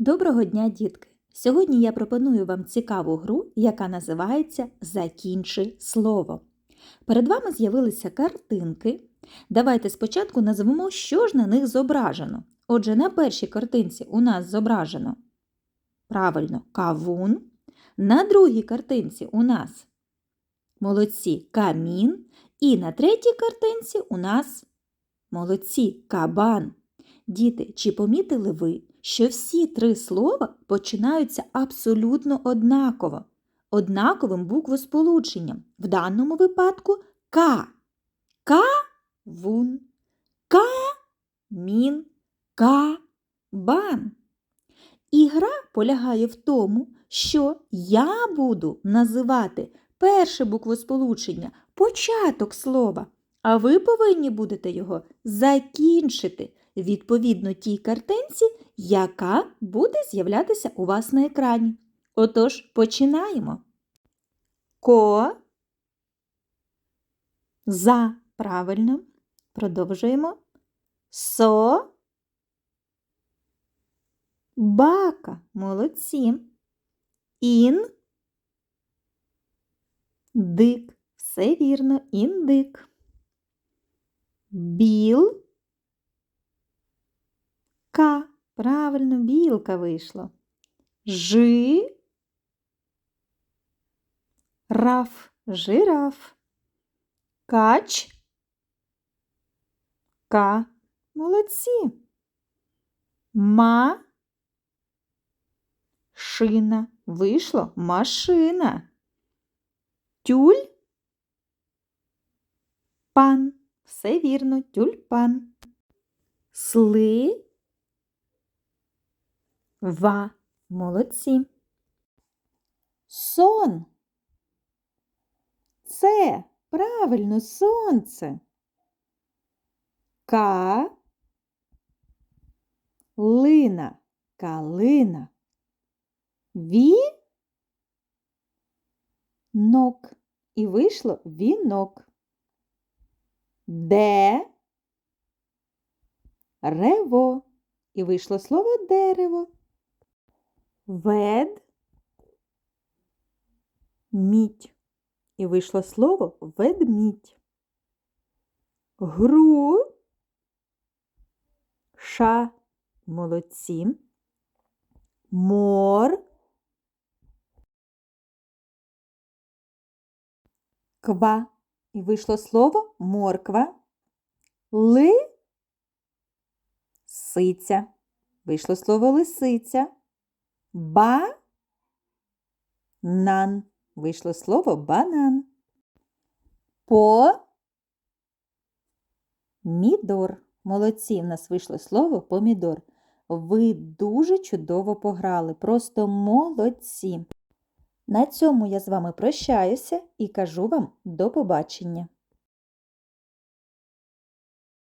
Доброго дня, дітки! Сьогодні я пропоную вам цікаву гру, яка називається Закінчи слово. Перед вами з'явилися картинки. Давайте спочатку назвемо, що ж на них зображено. Отже, на першій картинці у нас зображено правильно кавун. На другій картинці у нас молодці камін. І на третій картинці у нас молодці кабан. Діти, чи помітили ви, що всі три слова починаються абсолютно однаково, однаковим буквосполученням. В даному випадку К. Ка-вун, ка-мін, ка-бан. І гра полягає в тому, що я буду називати перше буквосполучення, початок слова, а ви повинні будете його закінчити відповідно тій картинці, яка буде з'являтися у вас на екрані. Отож, починаємо. Ко. За. Правильно. Продовжуємо. Со. Бака. Молодці. Ін. Дик. Все вірно. Індик. Біл. Ка. Правильно, білка вийшла. Жи. Раф. Жираф. Кач. Ка. Молодці. Ма. Шина. Вийшло машина. Тюль. Пан. Все вірно, тюльпан. Сли. Ва. Молодці. Сон. Це правильно сонце. Ка. Лина. Калина. Ві. Нок. І вийшло вінок. Де. Рево. І вийшло слово дерево. Вед. Мідь. І вийшло слово ведмідь. Гру. Ша. Молодці. Мор. Ква. І вийшло слово морква. Ли. Сиця. Вийшло слово лисиця. Ба. Нан. Вийшло слово банан. По. Мідор. Молодці, в нас вийшло слово помідор. Ви дуже чудово пограли, просто молодці. На цьому я з вами прощаюся і кажу вам до побачення.